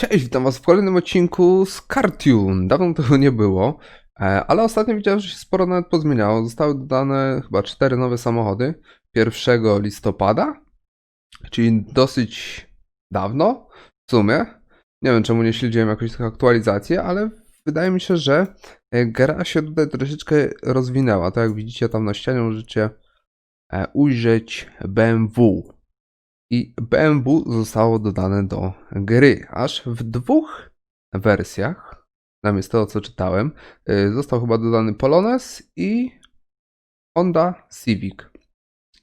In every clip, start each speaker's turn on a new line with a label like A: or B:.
A: Cześć, witam was w kolejnym odcinku z Cartoon. Dawno tego nie było, e, ale ostatnio widziałem, że się sporo nawet pozmieniało. Zostały dodane chyba cztery nowe samochody 1 listopada, czyli dosyć dawno w sumie. Nie wiem, czemu nie śledziłem jakoś tych aktualizacji, ale wydaje mi się, że e, gra się tutaj troszeczkę rozwinęła. Tak jak widzicie tam na ścianie możecie e, ujrzeć BMW. I BMW zostało dodane do gry, aż w dwóch wersjach. Z tego co czytałem. y, Został chyba dodany Polones i Honda Civic.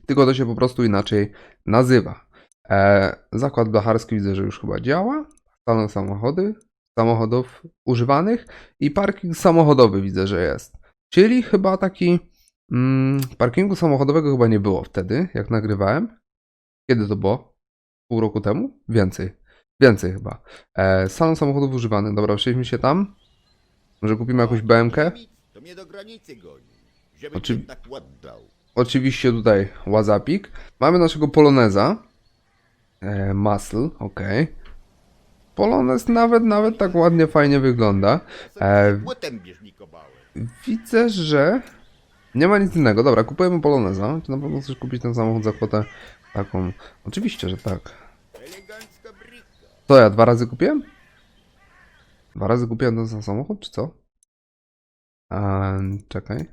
A: Tylko to się po prostu inaczej nazywa. E, zakład blacharski widzę, że już chyba działa. Stan samochody, samochodów używanych i parking samochodowy widzę, że jest. Czyli chyba taki mm, parkingu samochodowego chyba nie było wtedy, jak nagrywałem. Kiedy to było? Pół roku temu? Więcej. Więcej chyba. E, salon samochodów używanych. Dobra, przejdźmy się tam. Może kupimy jakąś BMK?
B: To mnie do granicy goni. Żeby
A: Oczy-
B: tak ładdał.
A: Oczywiście tutaj Łazapik. Mamy naszego Poloneza. E, Muscle, ok. Polonez nawet, nawet tak ładnie, fajnie wygląda. E, widzę, że nie ma nic innego. Dobra, kupujemy Poloneza. Czy na pewno chcesz kupić ten samochód za kwotę taką? Oczywiście, że tak. To ja dwa razy kupiłem? Dwa razy kupiłem ten sam samochód, czy co? Eee, czekaj.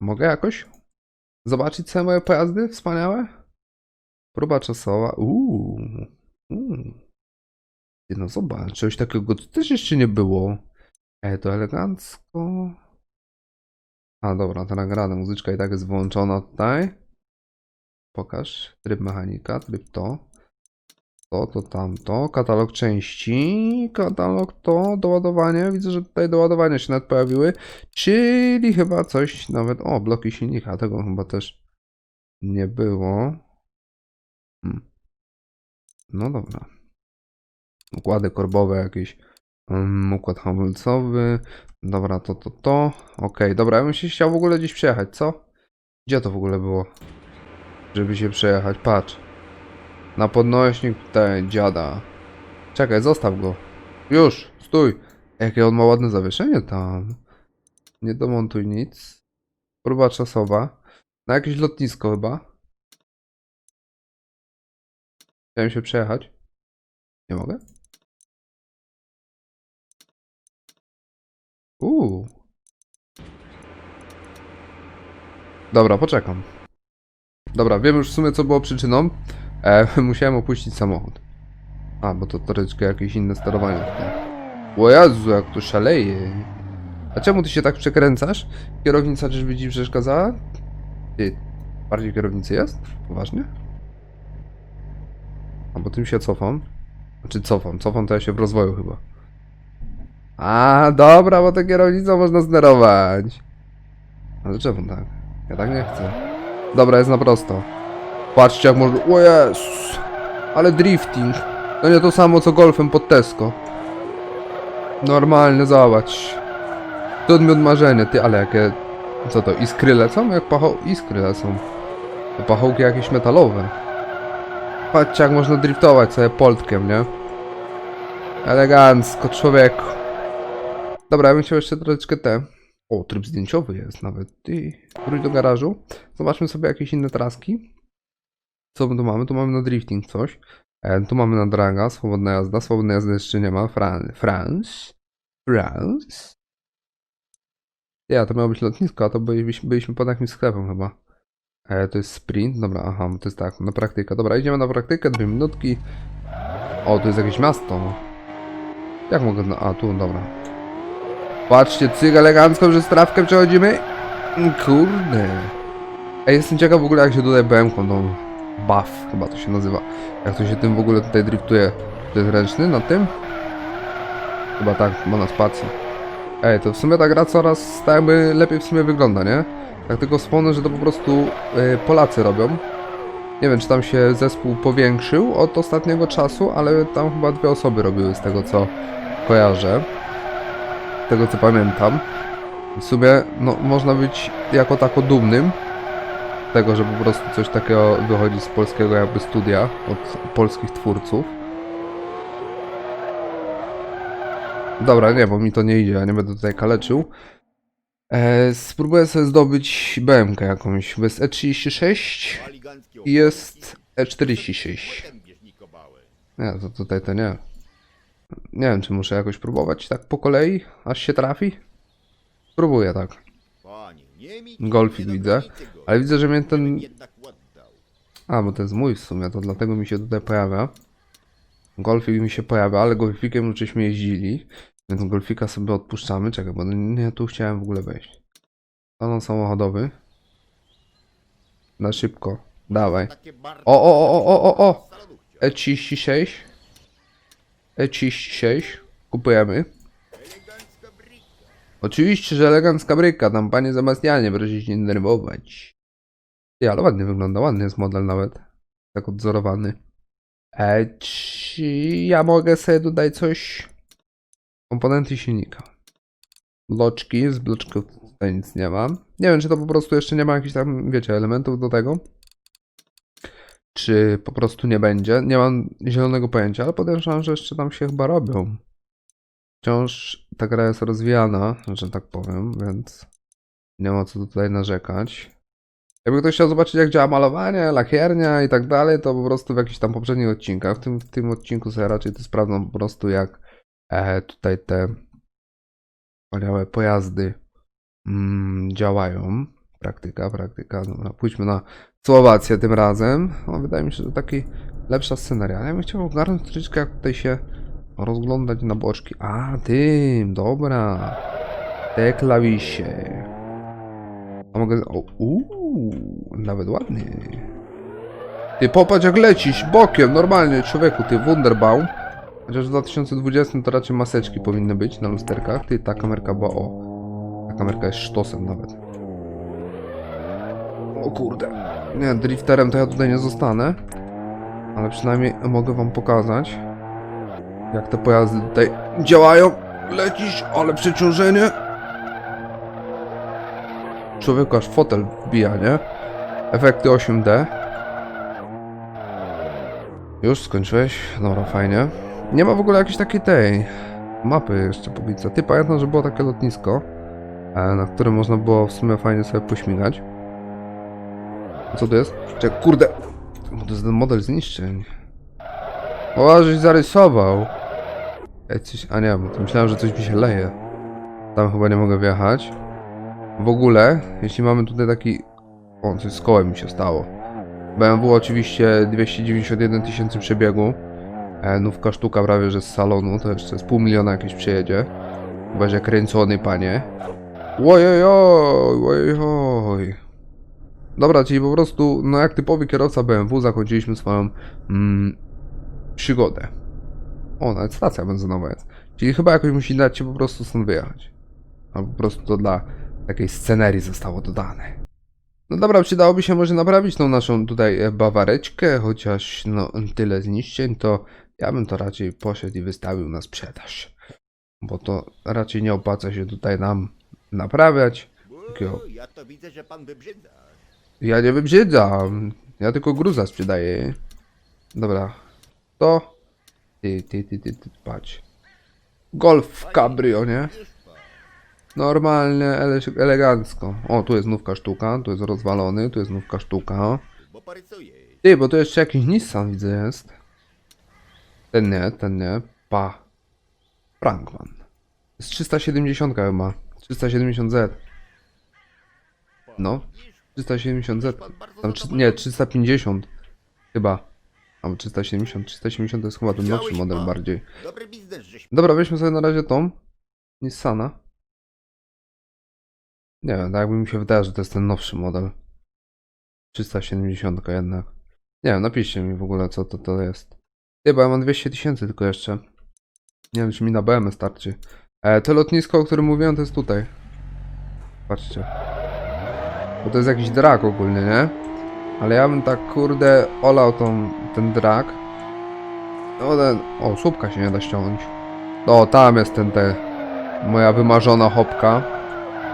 A: Mogę jakoś zobaczyć sobie moje pojazdy wspaniałe? Próba czasowa. Uuu. Uuu. No zobacz, czegoś takiego też jeszcze nie było. E, to elegancko. A dobra, ta nagrada muzyczka i tak jest włączona tutaj. Pokaż. Tryb mechanika, tryb to. To, to, tamto. Katalog części. Katalog to. Doładowanie. Widzę, że tutaj doładowania się nawet pojawiły. Czyli chyba coś nawet. O, bloki silnika. Tego chyba też nie było. Hmm. No dobra. Układy korbowe jakieś. Um, układ hamulcowy. Dobra, to, to, to. Okej, dobra. Ja bym się chciał w ogóle gdzieś przejechać, co? Gdzie to w ogóle było? żeby się przejechać. Patrz. Na podnośnik tutaj dziada. Czekaj, zostaw go. Już, stój. Jakie on ma ładne zawieszenie tam. Nie domontuj nic. Próba czasowa. Na jakieś lotnisko chyba. Chciałem się przejechać. Nie mogę? Uuu. Dobra, poczekam. Dobra, wiem już w sumie co było przyczyną. E, musiałem opuścić samochód. A, bo to troszeczkę jakieś inne sterowanie tutaj. O Jezu, jak to szaleje. A czemu ty się tak przekręcasz? Kierownica czyżby ci przeszkadzała? Ty, bardziej kierownicy jest? Poważnie? A bo tym się cofam. Znaczy cofam, cofam to ja się w rozwoju chyba. A, dobra, bo to kierownicą można sterować. Ale czemu tak? Ja tak nie chcę. Dobra, jest na prosto. Patrzcie jak może... O! Ale drifting. To nie to samo co golfem pod Tesco. Normalnie, zobacz. To odmiot marzenie, ty, ale jakie... Co to, iskry lecą? Jak pacho... Iskry lecą. To pachołki jakieś metalowe. Patrzcie jak można driftować sobie poltkiem, nie? Elegancko, człowieku. Dobra, ja bym chciał jeszcze troszeczkę te... O, tryb zdjęciowy jest nawet. Ty, wróć do garażu. Zobaczmy sobie jakieś inne traski. Co my tu mamy? Tu mamy na drifting coś. E, tu mamy na draga, swobodna jazda. Swobodnej jazdy jeszcze nie ma. Fran France. France. Ja, to miało być lotnisko, a to byliśmy, byliśmy pod jakimś sklepem chyba. E, to jest sprint. Dobra, aha, to jest tak, na praktykę. Dobra, idziemy na praktykę, dwie minutki. O, tu jest jakieś miasto. no. Jak mogę... Na... A, tu, dobra. Patrzcie, cyk elegancko, że strawkę przechodzimy. Kurde. Ej, jestem ciekaw w ogóle jak się tutaj BM-ką tą buff chyba to się nazywa. Jak to się tym w ogóle tutaj driftuje. To jest ręczny na tym? Chyba tak, bo na spacji. Ej, to w sumie ta gra coraz tak jakby lepiej w sumie wygląda, nie? Tak tylko wspomnę, że to po prostu y, Polacy robią. Nie wiem, czy tam się zespół powiększył od ostatniego czasu, ale tam chyba dwie osoby robiły z tego co kojarzę tego co pamiętam. W sumie no, można być jako tako dumnym z tego, że po prostu coś takiego wychodzi z polskiego jakby studia od polskich twórców. Dobra, nie, bo mi to nie idzie, ja nie będę tutaj kaleczył. E, spróbuję sobie zdobyć BMK jakąś, bo jest E36 i jest E46. Nie, to tutaj to nie. Nie wiem, czy muszę jakoś próbować tak po kolei, aż się trafi. Spróbuję tak. Golfik widzę, ale widzę, że mnie ten... A, bo to jest mój w sumie, to dlatego mi się tutaj pojawia. Golfik mi się pojawia, ale golfikiem już żeśmy jeździli. Więc golfika sobie odpuszczamy. Czekaj, bo nie tu chciałem w ogóle wejść. Salon samochodowy. Na szybko. Dawaj. O, o, o, o, o, o!
B: salonu chciał.
A: E36. E36. Kupujemy. Oczywiście, że elegancka bryka. Tam panie Sebastianie, proszę się nie denerwować. Ty, ale ładnie wygląda. Ładny jest model nawet. Tak odzorowany. E, czy ja mogę sobie tutaj coś... Komponenty silnika. Bloczki. Z bloczków tutaj nic nie mam. Nie wiem, czy to po prostu jeszcze nie ma jakichś tam, wiecie, elementów do tego. Czy po prostu nie będzie. Nie mam zielonego pojęcia, ale podejrzewam, że jeszcze tam się chyba robią. Wciąż ta gra jest rozwijana, że tak powiem, więc nie ma co tutaj narzekać. Jakby ktoś chciał zobaczyć, jak działa malowanie, lakiernia i tak dalej, to po prostu w jakichś tam poprzednich odcinkach. W tym, w tym odcinku sobie raczej to sprawdzam po prostu, jak e, tutaj te wspaniałe pojazdy mm, działają. Praktyka, praktyka. Dobra, pójdźmy na Słowację tym razem. No, wydaje mi się, że taki lepsza sceneria. Ale ja bym chciał ogarnąć troszeczkę, jak tutaj się rozglądać na boczki. A, tym, dobra. Te klawisze. A mogę... O, nawet ładny. Ty popatrz jak lecisz, bokiem, normalnie, człowieku, ty Wunderbaum. Chociaż w 2020 to raczej maseczki powinny być na lusterkach. Ty, ta kamerka była, o. Ta kamerka jest sztosem nawet. O kurde. Nie, drifterem to ja tutaj nie zostanę. Ale przynajmniej mogę wam pokazać, jak te pojazdy tutaj działają. Lecisz, ale przeciążenie. Człowieku aż fotel wbija, nie? Efekty 8D. Już skończyłeś? Dobra, fajnie. Nie ma w ogóle jakiejś takiej tej mapy jeszcze pobica. Ty pamiętam, że było takie lotnisko, e, na którym można było w sumie fajnie sobie pośmigać. Co to jest? Czekaj, kurde! To jest ten model zniszczeń. O, żeś zarysował. Ej, coś, a nie, myślałem, że coś mi się leje. Tam chyba nie mogę wjechać. W ogóle, jeśli mamy tutaj taki... O, coś z kołem mi się stało. BMW oczywiście 291 tysięcy przebiegu. E, nówka sztuka prawie, że z salonu, to jeszcze z pół miliona jakieś przyjedzie. Chyba, że kręcony, panie. Ojojoj, ojoj. Dobra, czyli po prostu, no jak typowy kierowca BMW zakończyliśmy swoją mm, przygodę. O, nawet stacja benzynowa jest. Czyli chyba jakoś musi dać się po prostu stąd wyjechać. A po prostu to dla takiej scenerii zostało dodane. No dobra, przydałoby się może naprawić tą naszą tutaj e, bawareczkę, chociaż no tyle zniszczeń, to ja bym to raczej poszedł i wystawił na sprzedaż. Bo to raczej nie opłaca się tutaj nam naprawiać. Takiego
B: ja to widzę, że pan wybrzydza.
A: Ja nie wybrzydzam. Ja tylko gruza sprzedaję. Dobra. To. Ty, ty, ty, ty, ty, patrz. Golf w cabrio, nie? Normalnie, ele elegancko. O, tu jest nówka sztuka, tu jest rozwalony, tu jest nówka sztuka. Ty, bo tu jeszcze jakiś Nissan widzę jest. Ten nie, ten nie. Pa. Frankman. Z 370 chyba. 370Z. No. 370Z.
B: Pan bardzo
A: Tam,
B: zadowolony.
A: nie, 350. Chyba. Albo 370. 370 to jest chyba ten nowszy model bardziej.
B: Dobry biznes, żeś
A: Dobra, weźmy sobie na razie tą. Nissana. Nie wiem, tak mi się wydaje, że to jest ten nowszy model. 370 jednak. Nie wiem, napiszcie mi w ogóle co to, to jest. Bo ja mam 200 tysięcy tylko jeszcze. Nie wiem, czy mi na BM starczy. E, to lotnisko, o którym mówiłem, to jest tutaj. Patrzcie. Bo to jest jakiś drak ogólnie, nie? Ale ja bym tak, kurde, olał tą, ten drak. No ten... O, słupka się nie da ściągnąć. O, tam jest ten, te... Moja wymarzona hopka.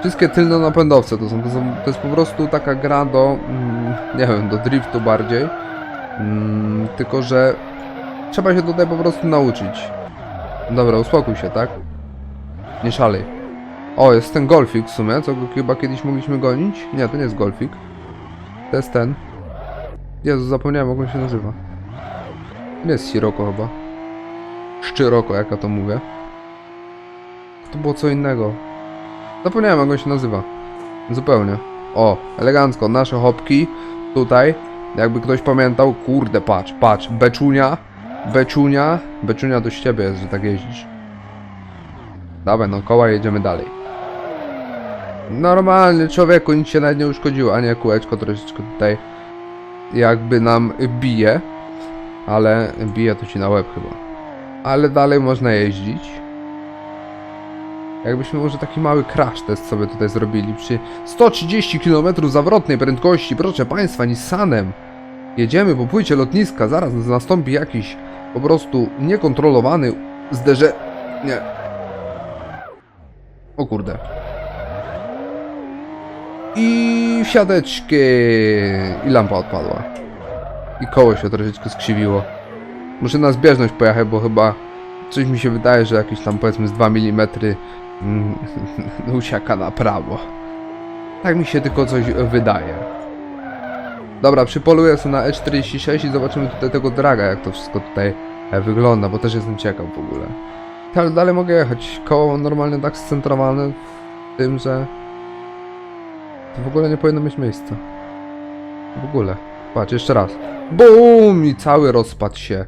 A: Wszystkie tylne napędowce to są, to są, to jest po prostu taka gra do, mm, nie wiem, do driftu bardziej. Mm, tylko, że trzeba się tutaj po prostu nauczyć. Dobra, uspokój się, tak? Nie szalej. O, jest ten golfik w sumie, co chyba kiedyś mogliśmy gonić. Nie, to nie jest golfik. To jest ten. Jezu, zapomniałem jak on się nazywa. Nie jest Siroko chyba. Szczyroko, jak ja to mówię. To było co innego. Zapomniałem jak on się nazywa. Zupełnie. O, elegancko, nasze hopki. Tutaj. Jakby ktoś pamiętał, kurde, patrz, patrz. Beczunia. Beczunia. Beczunia do ciebie jest, że tak jeździsz. Dawaj, no koła jedziemy dalej. Normalny człowieku, nic się nawet nie uszkodziło, a nie kółeczko troszeczkę tutaj jakby nam bije. Ale bije to ci na łeb chyba. Ale dalej można jeździć. Jakbyśmy może taki mały crash test sobie tutaj zrobili przy 130 km zawrotnej prędkości, proszę Państwa, Nissanem. Jedziemy po płycie lotniska, zaraz nastąpi jakiś po prostu niekontrolowany zderze... Nie. O kurde. I wsiadeczki. I lampa odpadła. I koło się troszeczkę skrzywiło. Muszę na zbieżność pojechać, bo chyba coś mi się wydaje, że jakieś tam powiedzmy z 2 mm usiaka na prawo. Tak mi się tylko coś wydaje. Dobra, przypoluję sobie na E46 i zobaczymy tutaj tego draga, jak to wszystko tutaj wygląda, bo też jestem ciekaw w ogóle. Ale dalej mogę jechać. Koło normalnie tak scentrowane w tym, że w ogóle nie powinno mieć miejsca. W ogóle. Patrz, jeszcze raz. BUM! I cały rozpadł się.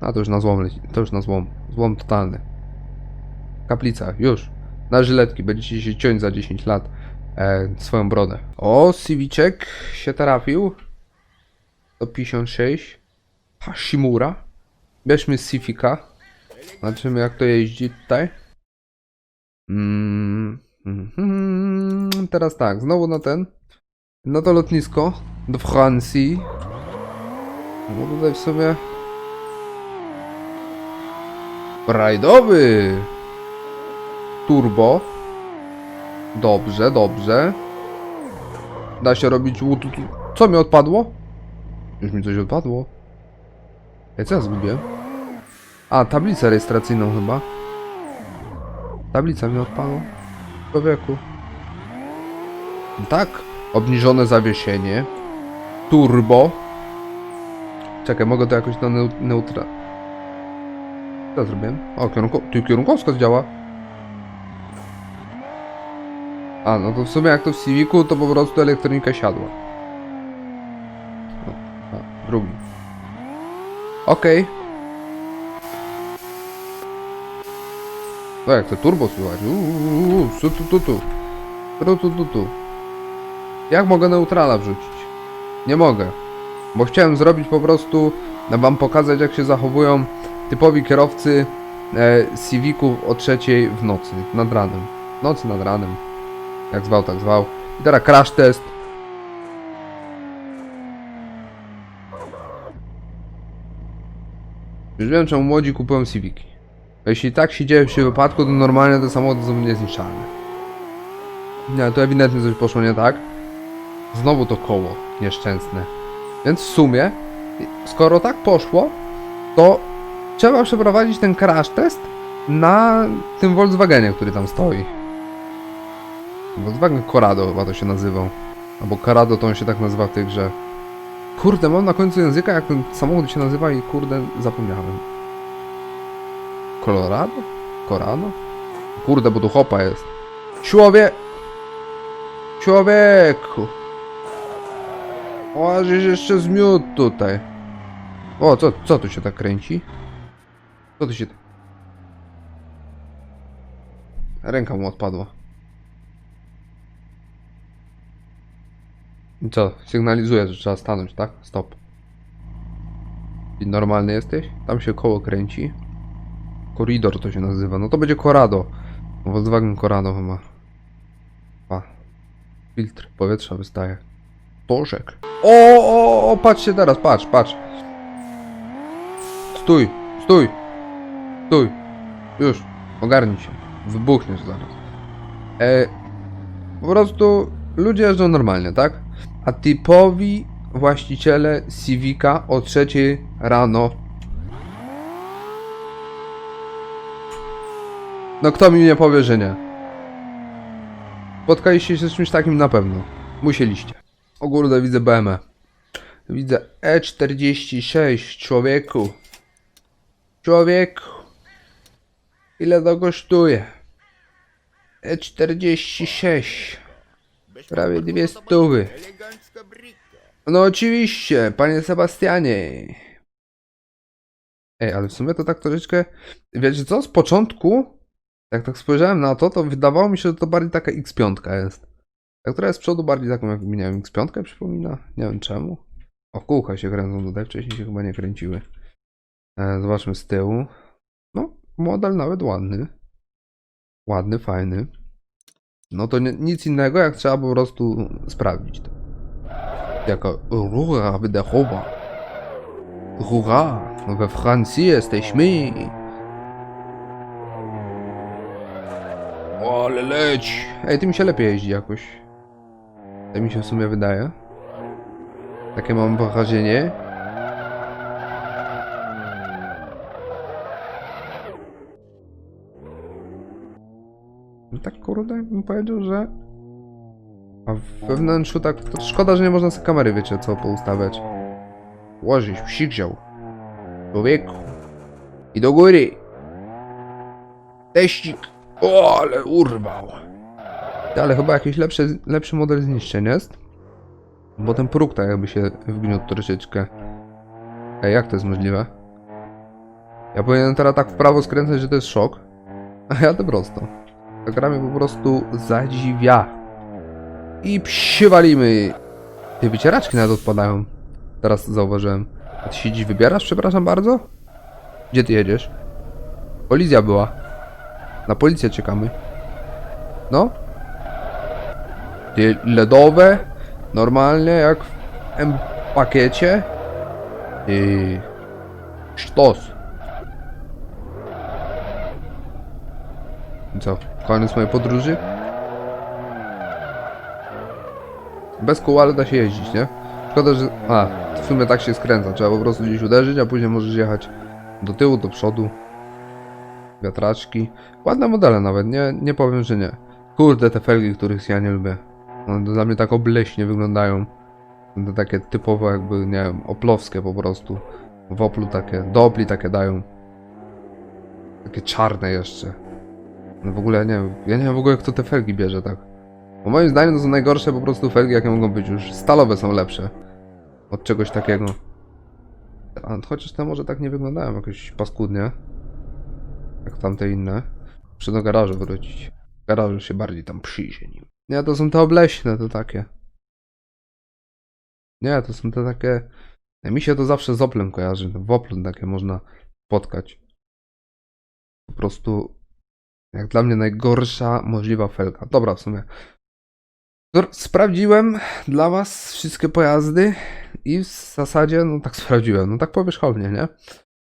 A: A to już na złom leci. To już na złom. Złom totalny. Kaplica, już. Na żyletki. Będziecie się ciąć za 10 lat e, swoją brodę. O, Civiczek się trafił. 156. Hashimura. Bierzmy Sifika. Zobaczymy jak to jeździ tutaj. Mm, mm, mm, teraz tak, znowu na ten. Na to lotnisko do Francji. No tutaj w sumie. Rajdowy! Turbo. Dobrze, dobrze. Da się robić łututu. Co mi odpadło? Już mi coś odpadło. Ej, co ja zgubiłem? A, tablicę rejestracyjną chyba. Tablica mi odpadła. Człowieku. Tak. Obniżone zawieszenie. Turbo. Czekaj, mogę to jakoś na neu neutra... Co zrobiłem? O, kierunko... Tu kierunkowskaz działa. A, no to w sumie jak to w Civicu, to po prostu elektronika siadła. O, a, drugi. Okej. No jak to turbo słychać? Uuu, tu tu tu. Tu. Jak mogę neutrala wrzucić? Nie mogę. Bo chciałem zrobić po prostu, wam pokazać jak się zachowują typowi kierowcy e, Civiców o trzeciej w nocy, nad ranem. Nocy nad ranem. Jak zwał, tak zwał. I teraz crash test. Już wiem czemu młodzi kupują Civici. Jeśli tak się dzieje przy wypadku, to normalnie te samochody są niezniszczalne. Nie, to ewidentnie coś poszło nie tak. Znowu to koło nieszczęsne. Więc w sumie, skoro tak poszło, to trzeba przeprowadzić ten crash test na tym Volkswagenie, który tam stoi. Volkswagen Corrado chyba to się nazywał. Albo Corrado to on się tak nazywa w tej grze. Kurde, mam na końcu języka jak ten samochód się nazywa i kurde zapomniałem. Colorado? Corrado? Kurde, bo tu chopa jest. Człowiek! Człowieku! O, jeszcze zmiótł tutaj. O, co, co tu się tak kręci? Co tu się... Ręka mu odpadła. Co? Sygnalizuje, że trzeba stanąć, tak? Stop. I normalny jesteś? Tam się koło kręci. Koridor to się nazywa. No to będzie Corrado. Volkswagen Corrado chyba. A. Filtr powietrza wystaje. Torzek. O, o, o, patrzcie teraz, patrz, patrz. Stój, stój. Stój. Już, ogarnij się. Wybuchniesz zaraz. E, po prostu ludzie jeżdżą normalnie, tak? A typowi właściciele Civica o trzeciej rano No kto mi nie powie, że nie? Spotkaliście się z czymś takim na pewno. Musieliście. O kurde, widzę BME. Widzę E46, człowieku. Człowieku. Ile to kosztuje? E E46.
B: Byś
A: Prawie dwie stówy. No oczywiście, panie Sebastianie. Ej, ale w sumie to tak troszeczkę, wiecie co, z początku, jak tak spojrzałem na to, to wydawało mi się, że to bardziej taka X5 jest. Ta, która jest z przodu bardziej taką, jak wiem, X5 przypomina, nie wiem czemu. O, kółka się kręcą tutaj, wcześniej się chyba nie kręciły. E, zobaczmy z tyłu. No, model nawet ładny. Ładny, fajny. No to nie, nic innego, jak trzeba po prostu sprawdzić to. Jaka rura wydechowa. Rura, we Francji jesteśmy. O, ale leć. Ej, tym się lepiej jeździ jakoś. Tak mi się w sumie wydaje. Takie mam wrażenie. No tak kurde, bym powiedział, że... A wnętrzu tak... To szkoda, że nie można sobie kamery, wiecie co, poustawiać. Łożyś, psik wziął. Człowieku. I do góry. Teścik. O, ale urwał. Ale chyba jakiś lepszy, lepszy model zniszczeń jest. Bo ten próg tak jakby się wgniótł troszeczkę. Ej, jak to jest możliwe? Ja powinienem teraz tak w prawo skręcać, że to jest szok. A jadę prosto. Ta gra mnie po prostu zadziwia. I przywalimy. Te wycieraczki nawet odpadają. Teraz zauważyłem. A ty się dziś wybierasz, przepraszam bardzo? Gdzie ty jedziesz? Policja była. Na policję czekamy. No? Ledowe? Normalnie jak w M pakiecie? I sztos. Co? Koniec mojej podróży? Bez kół, ale da się jeździć, nie? Szkoda, że... A, w sumie tak się skręca. Trzeba po prostu gdzieś uderzyć, a później możesz jechać do tyłu, do przodu. Wiatraczki. Ładne modele nawet, nie, nie powiem, że nie. Kurde, te felgi, których ja nie lubię. One dla mnie tak obleśnie wyglądają. To takie typowo jakby, nie wiem, oplowskie po prostu. W Oplu takie, do Opli takie dają. Takie czarne jeszcze. No w ogóle nie wiem, ja nie wiem w ogóle kto te felgi bierze tak. Bo moim zdaniem to są najgorsze po prostu felgi jakie mogą być już. Stalowe są lepsze. Od czegoś takiego. Chociaż te może tak nie wyglądają jakoś paskudnie. Jak tamte inne. Muszę do garażu wrócić. W garażu się bardziej tam przyjdzie nim. Nie, to są te obleśne, to takie. Nie, to są te takie... Mi się to zawsze z Oplem kojarzy. W Oplu takie można spotkać. Po prostu... Jak dla mnie najgorsza możliwa felga. Dobra, w sumie. Sprawdziłem dla was wszystkie pojazdy i w zasadzie, no tak sprawdziłem, no tak powierzchownie, nie?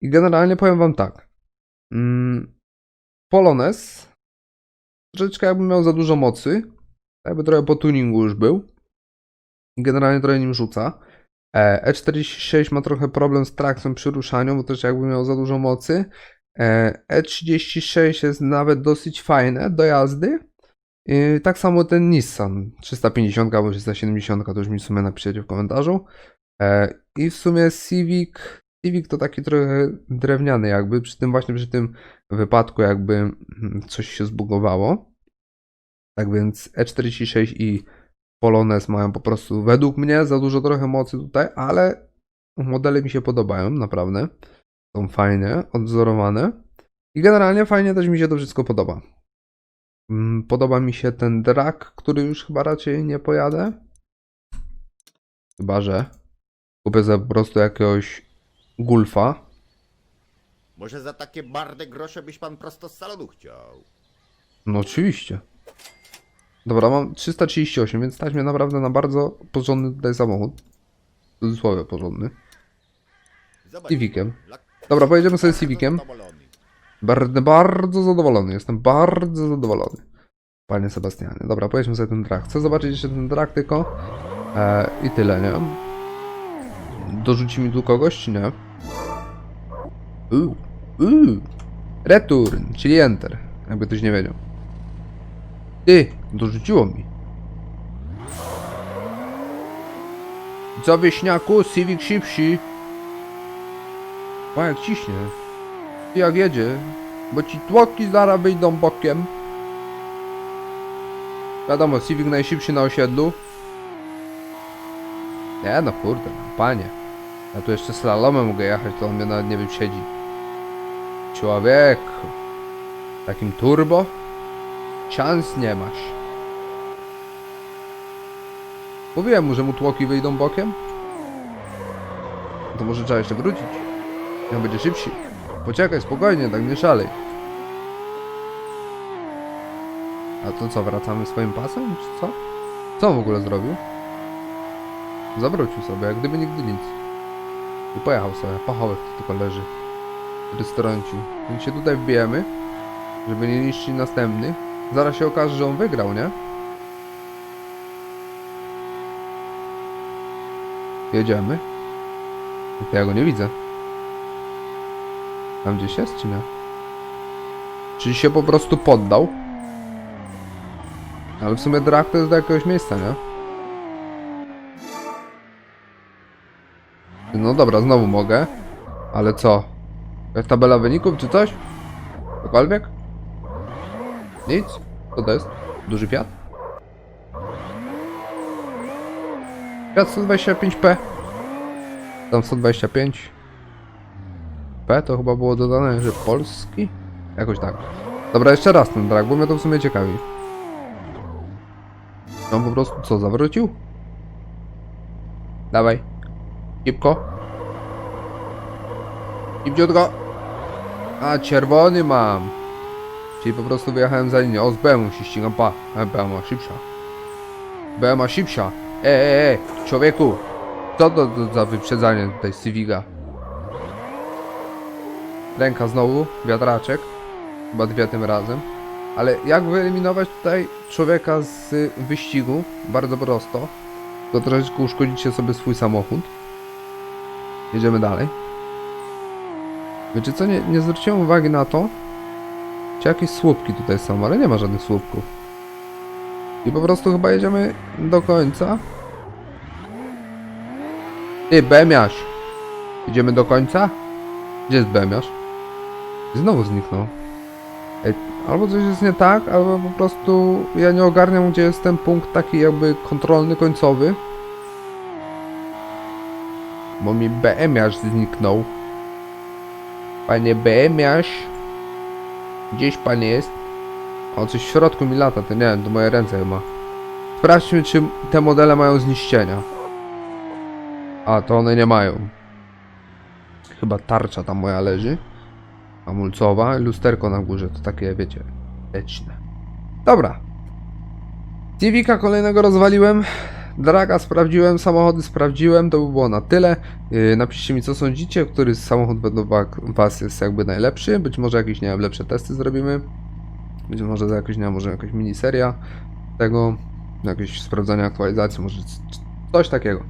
A: I generalnie powiem wam tak. Mm, Polones troszeczkę jakby miał za dużo mocy, jakby trochę po tuningu już był i generalnie trochę nim rzuca. E, E46 ma trochę problem z trakcją przy ruszaniu, bo też jakby miał za dużo mocy. E, E36 jest nawet dosyć fajne do jazdy. I tak samo ten Nissan 350 albo 370, to już mi w sumie napiszecie w komentarzu. E, I w sumie Civic, Civic to taki trochę drewniany jakby, przy tym właśnie przy tym wypadku jakby mm, coś się zbugowało. Tak więc E46 i Polones mają po prostu według mnie za dużo trochę mocy tutaj, ale modele mi się podobają, naprawdę. Są fajnie, odwzorowane. I generalnie fajnie też mi się to wszystko podoba. Mm, Podoba mi się ten drag, który już chyba raczej nie pojadę. Chyba, że kupię po prostu jakiegoś gulfa.
B: Może za takie barde grosze byś pan prosto z salonu chciał.
A: No oczywiście. Dobra, mam 338, więc stać mnie naprawdę na bardzo porządny tutaj samochód. W cudzysłowie porządny.
B: Zobacz. Dla-
A: Dobra, pojedziemy sobie z Civiciem.
B: Zadowolony.
A: Bardzo, bardzo zadowolony. Jestem bardzo zadowolony. Panie Sebastianie. Dobra, pojedźmy sobie ten drag. Chcę zobaczyć jeszcze ten drag tylko. E, I tyle, nie? Dorzuci mi tu kogoś, czy nie? Uuu, uuu. Return, czyli enter. Jakby ktoś nie wiedział. Ty, dorzuciło mi. Co wieśniaku, Civic szybszy. A jak ciśnie. Ty jak jedzie, bo ci tłoki zaraz wyjdą bokiem. Wiadomo, Civic najszybszy na osiedlu. Nie no kurde, panie. Ja tu jeszcze slalomem mogę jechać, to on mnie nawet nie wyprzedzi. Człowiek. Takim turbo? Szans nie masz. Mówiłem mu, że mu tłoki wyjdą bokiem. To może trzeba jeszcze wrócić. On będzie szybszy. Poczekaj, spokojnie, tak nie szalej. A to co, wracamy swoim pasem, czy co? Co on w ogóle zrobił? Zawrócił sobie, jak gdyby nigdy nic. I pojechał sobie, pachołek tu tylko leży. W restaurancie. Więc się tutaj wbijemy, żeby nie niszczyć następnych. Zaraz się okaże, że on wygrał, nie? Jedziemy. To ja go nie widzę. Tam gdzieś jest, czy nie? Czy się po prostu poddał? Ale w sumie drag to jest do jakiegoś miejsca, nie? No dobra, znowu mogę. Ale co? Jakaś tabela wyników czy coś? Cokolwiek? Nic? Co to jest? Duży Fiat? Fiat 125P. Tam 125. P to chyba było dodane, że polski? Jakoś tak. Dobra, jeszcze raz ten drag, bo mnie to w sumie ciekawi. On po prostu co, zawrócił? Dawaj. Szybko. Szybciutko. A, czerwony mam. Czyli po prostu wyjechałem za linię. O, z BMW się ścigam, pa. A, BMW szybsza. BMW szybsza. E, e, e, człowieku. Co to, to za wyprzedzanie tutaj Civiga? Ręka znowu, wiatraczek. Chyba dwie tym razem. Ale jak wyeliminować tutaj człowieka z wyścigu? Bardzo prosto. To troszeczkę uszkodzicie sobie swój samochód. Jedziemy dalej. Wiecie co, nie, nie zwróciłem uwagi na to, czy jakieś słupki tutaj są, ale nie ma żadnych słupków. I po prostu chyba jedziemy do końca. Ty, Bemiasz! Idziemy do końca? Gdzie jest Bemiasz? Znowu zniknął. Ej, albo coś jest nie tak, albo po prostu ja nie ogarniam, gdzie jest ten punkt taki jakby kontrolny, końcowy. Bo mi BM-iarz zniknął. Panie BM-iarz. Gdzieś pan jest? O, coś w środku mi lata, to nie wiem, to moje ręce chyba. Sprawdźmy, czy te modele mają zniszczenia. A, to one nie mają. Chyba tarcza tam moja leży. Hamulcowa, lusterko na górze, to takie, wiecie, leczne. Dobra. Civica kolejnego rozwaliłem. Draga sprawdziłem, samochody sprawdziłem, to by było na tyle. Yy, napiszcie mi co sądzicie, który samochód według wa- was jest jakby najlepszy. Być może jakieś, nie wiem, lepsze testy zrobimy. Być może za jakoś, nie wiem, może jakaś miniseria tego. Jakieś sprawdzanie aktualizacji, może coś takiego.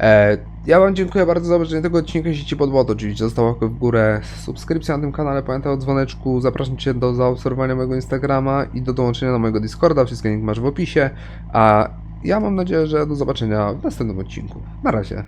A: E, ja wam dziękuję bardzo za obejrzenie tego odcinka. Jeśli ci podobało, to oczywiście zostaw w górę, subskrypcja na tym kanale, pamiętaj o dzwoneczku. Zapraszam cię do zaobserwowania mojego Instagrama i do dołączenia do mojego Discorda. Wszystkie link masz w opisie. A ja mam nadzieję, że do zobaczenia w następnym odcinku. Na razie.